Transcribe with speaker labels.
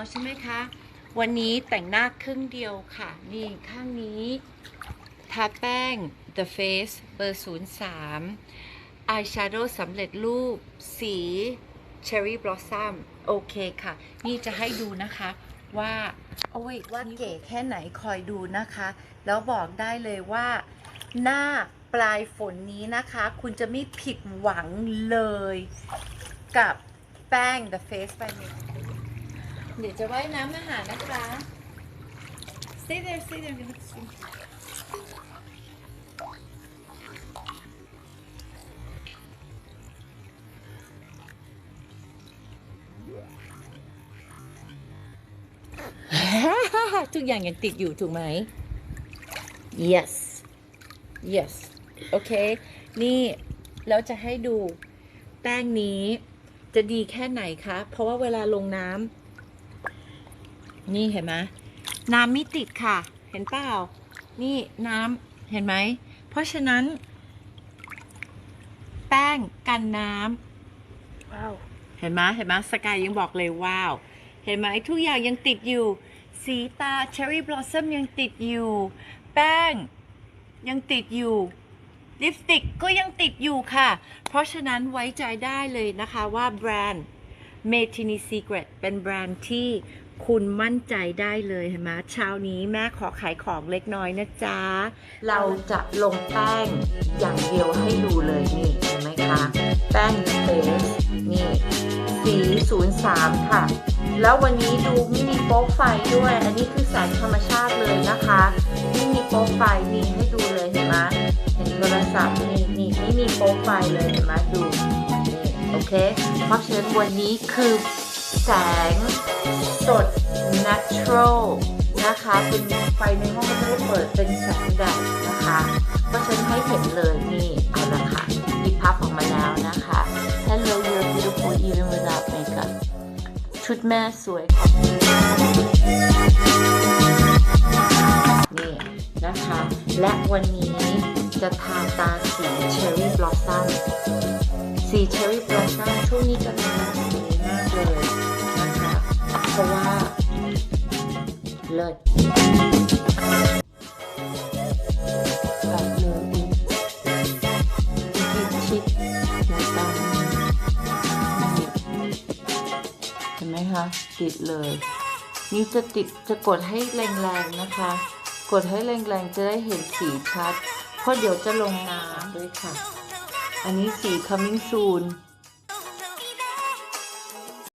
Speaker 1: าใช่ไหมคะ วันนี้แต่งหน้าครึ่งเดียวค่ะ นี่ข้างนี้ทาแป้ง The Face เบอร์ 03 Eyeshadow สำเร็จรูป สี Cherry Blossom โอเคค่ะ นี่จะให้ดูนะคะว่าโอ้ยว่าเก๋แค่ไหนคอยดูนะคะ แล้วบอกได้เลยว่า หน้าปลายฝนนี้นะคะ คุณจะไม่ผิดหวังเลย กับแป้ง The Face by Makeup เดี๋ยวจะว่ายน้ำมาหานะคะ Stay there stay there เดี๋ยวมันจะทุกอย่างยังติดอยู่ถูกไหม yes yes โอเค นี่แล้วจะให้ดูแป้งนี้จะดีแค่ไหนคะ เพราะว่าเวลาลงน้ำ นี่เห็นไหมน้ำไม่ติดค่ะ เห็นเปล่า นี่น้ำเห็นไหม เพราะฉะนั้น แป้งกันน้ำ
Speaker 2: ว้าว
Speaker 1: เห็นไหมเห็นไหมสกายยังบอกเลยว้าว เห็นไหมทุกอย่างยังติดอยู่ สีตาเชอร์รี่บลอสซัมยังติดอยู่ แป้งยังติดอยู่ลิปสติกก็ยังติดอยู่ค่ะ เพราะฉะนั้นไว้ใจได้เลยนะคะว่าแบรนด์ m a t i n i Secret เป็นแบรนด์ที่คุณมั่นใจได้เลยเห็นไหมเช้านี้แม่ขอขายของเล็กน้อยนะจ๊ะ เราจะลงแป้งอย่างเดียวให้ดูเลยนี่เห็นไหมคะ แป้งเฟสนี่สี03 ค่ะ แล้ววันนี้ดูไม่มีโป๊กไฟด้วย อันนี้คือแสงธรรมชาติเลยนะคะไม่มีโป๊กไฟนี่ให้ดูเลยเห็นไหมเห็นโทรศัพท์นี่นี่ไม่มีโป๊กไฟเลยเห็นไหมดู โอเค เพราะฉะนั้นวันนี้คือแสงสด natural นะคะเป็นไฟในห้องไม่ได้เปิดเป็นแสงแดดนะคะเพราะฉะนั้นให้เห็นเลยนี่เอาละค่ะหยิบพับออกมาแล้วนะคะ Hello you're beautiful even without makeup ชุดแม่สวยค่ะนี่นะคะ และวันนี้จะทาตาสีเชอร์รี่บลอสซัม สีเชอร์รี่บลอสซัมช่วงนี้กำลังมาสีมากเลยนะคะ เพราะว่า เลิศแบบเลยอีกอีกชิดหัวตาเห็นไหมคะ ติดเลย นี่จะติดจะกดให้แรงๆนะคะ กดให้แรงๆ จะได้เห็นสีชัด เพราะเดี๋ยวจะลงน้ำด้วยค่ะ อันนี้สี coming soon